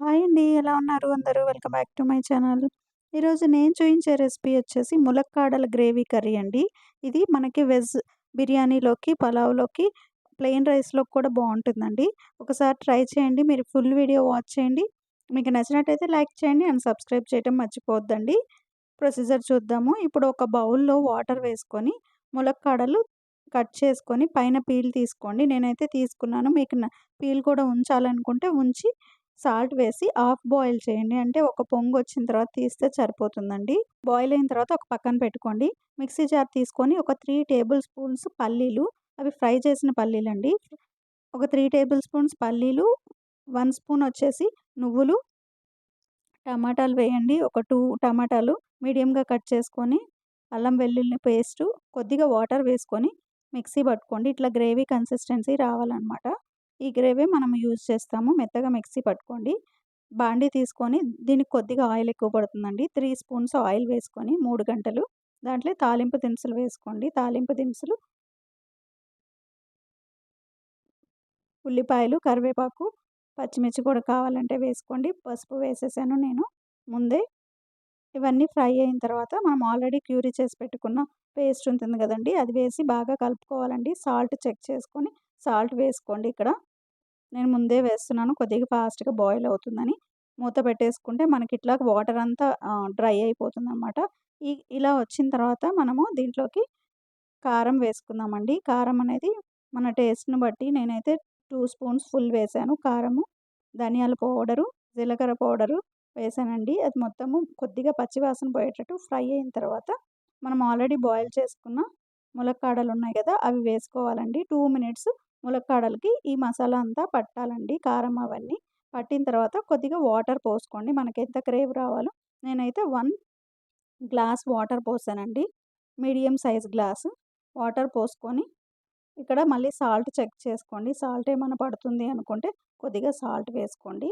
Hi అండి. ఎలా ఉన్నారు అందరూ? Welcome back to my channel. ఈరోజు నేను చూపించే రెసిపీ వచ్చేసి ములక్కాడల గ్రేవీ కర్రీ అండి. ఇది మనకి వెజ్ బిర్యానీలోకి, పలావ్‌లోకి, ప్లెయిన్ రైస్‌లోకి కూడా బాగుంటుందండి ఒకసారి ట్రై చేయండి. మీరు ఫుల్ వీడియో వాచ్ చేయండి. మీకు నచ్చినట్టయితే లైక్ చేయండి అండ్ సబ్స్క్రైబ్ చేయడం మర్చిపోద్దండి ప్రొసీజర్ చూద్దాము. ఇప్పుడు ఒక బౌల్‌లో వాటర్ వేసుకొని ములక్కాడలు కట్ చేసుకొని పైన పీల్ తీసుకోండి. నేనైతే తీసుకున్నాను. మీకు న పీల్ కూడా ఉంచాలనుకుంటే ఉంచి సాల్ట్ వేసి హాఫ్ బాయిల్ చేయండి. అంటే ఒక పొంగు వచ్చిన తర్వాత తీస్తే సరిపోతుందండి. బాయిల్ అయిన తర్వాత ఒక పక్కన పెట్టుకోండి. మిక్సీ జార్ తీసుకొని ఒక త్రీ టేబుల్ స్పూన్స్ పల్లీలు అవి ఫ్రై చేసిన పల్లీలు అండి ఒక త్రీ టేబుల్ స్పూన్స్ పల్లీలు, వన్ స్పూన్ వచ్చేసి నువ్వులు, టమాటాలు వేయండి. ఒక టూ టమాటాలు మీడియంగా కట్ చేసుకొని, అల్లం వెల్లుల్లి పేస్టు, కొద్దిగా వాటర్ వేసుకొని మిక్సీ పట్టుకోండి. ఇట్లా గ్రేవీ కన్సిస్టెన్సీ రావాలనమాట. ఈ గ్రేవీ మనం యూజ్ చేస్తాము. మెత్తగా మిక్సీ పట్టుకోండి. బాండీ తీసుకొని దీనికి కొద్దిగా ఆయిల్ ఎక్కువ పడుతుందండి. త్రీ స్పూన్స్ ఆయిల్ వేసుకొని మూడు గంటలు దాంట్లో తాలింపు దినుసులు వేసుకోండి. తాలింపు దినుసులు ఉల్లిపాయలు, కరివేపాకు, పచ్చిమిర్చి కూడా కావాలంటే వేసుకోండి. పసుపు వేసేసాను నేను ముందే. ఇవన్నీ ఫ్రై అయిన తర్వాత మనం ఆల్రెడీ క్యూరీ చేసి పెట్టుకున్న పేస్ట్ ఉంటుంది కదండి అది వేసి బాగా కలుపుకోవాలండి. సాల్ట్ చెక్ చేసుకొని సాల్ట్ వేసుకోండి ఇక్కడ. నేను ముందే వేస్తున్నాను కొద్దిగా ఫాస్ట్‌గా బాయిల్ అవుతుందని. మూత పెట్టేసుకుంటే మనకి ఇట్లా వాటర్ అంతా డ్రై అయిపోతుందనమాట. ఈ ఇలా వచ్చిన తర్వాత మనము దీంట్లోకి కారం వేసుకుందామండి. కారం అనేది మన టేస్ట్‌ని బట్టి నేనైతే టూ స్పూన్స్ ఫుల్ వేసాను కారము. ధనియాల పౌడరు, జీలకర్ర పౌడరు వేసానండి అది మొత్తము కొద్దిగా పచ్చివాసన పోయేటట్టు ఫ్రై అయిన తర్వాత మనం ఆల్రెడీ బాయిల్ చేసుకున్న ములక్కాడలు ఉన్నాయి కదా! అవి వేసుకోవాలండి. టూ మినిట్స్ ములక్కాడలకి ఈ మసాలా అంతా పట్టాలండి. కారం అవన్నీ. పట్టిన తర్వాత కొద్దిగా వాటర్ పోసుకోండి. మనకి ఎంత గ్రేవీ రావాలో నేనైతే వన్ గ్లాస్ వాటర్ పోసానండి. మీడియం సైజ్ గ్లాసు వాటర్ పోసుకొని ఇక్కడ మళ్ళీ సాల్ట్ చెక్ చేసుకోండి. సాల్ట్ ఏమైనా పడుతుంది అనుకుంటే కొద్దిగా సాల్ట్ వేసుకోండి.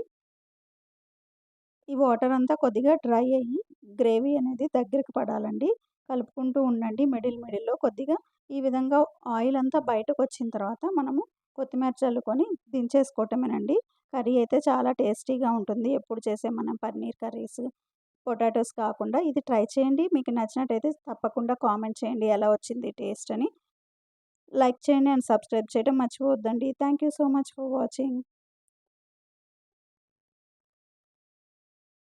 ఈ వాటర్ అంతా కొద్దిగా డ్రై అయ్యి గ్రేవీ అనేది దగ్గరికి పడాలండి. కలుపుకుంటూ ఉండండి మిడిల్ మిడిల్‌లో కొద్దిగా ఈ విధంగా ఆయిల్ అంతా బయటకు వచ్చిన తర్వాత మనము కొత్తిమీర చల్లుకొని దించేసుకోవటమేనండి. కర్రీ అయితే చాలా టేస్టీగా ఉంటుంది. ఎప్పుడు చేసే మనం పన్నీర్ కర్రీస్, పొటాటోస్ కాకుండా ఇది ట్రై చేయండి. మీకు నచ్చినట్టయితే తప్పకుండా కామెంట్ చేయండి ఎలా వచ్చింది టేస్ట్ అని. లైక్ చేయండి అండ్ సబ్స్క్రైబ్ చేయడం మర్చిపోవద్దండి. Thank you so much for watching.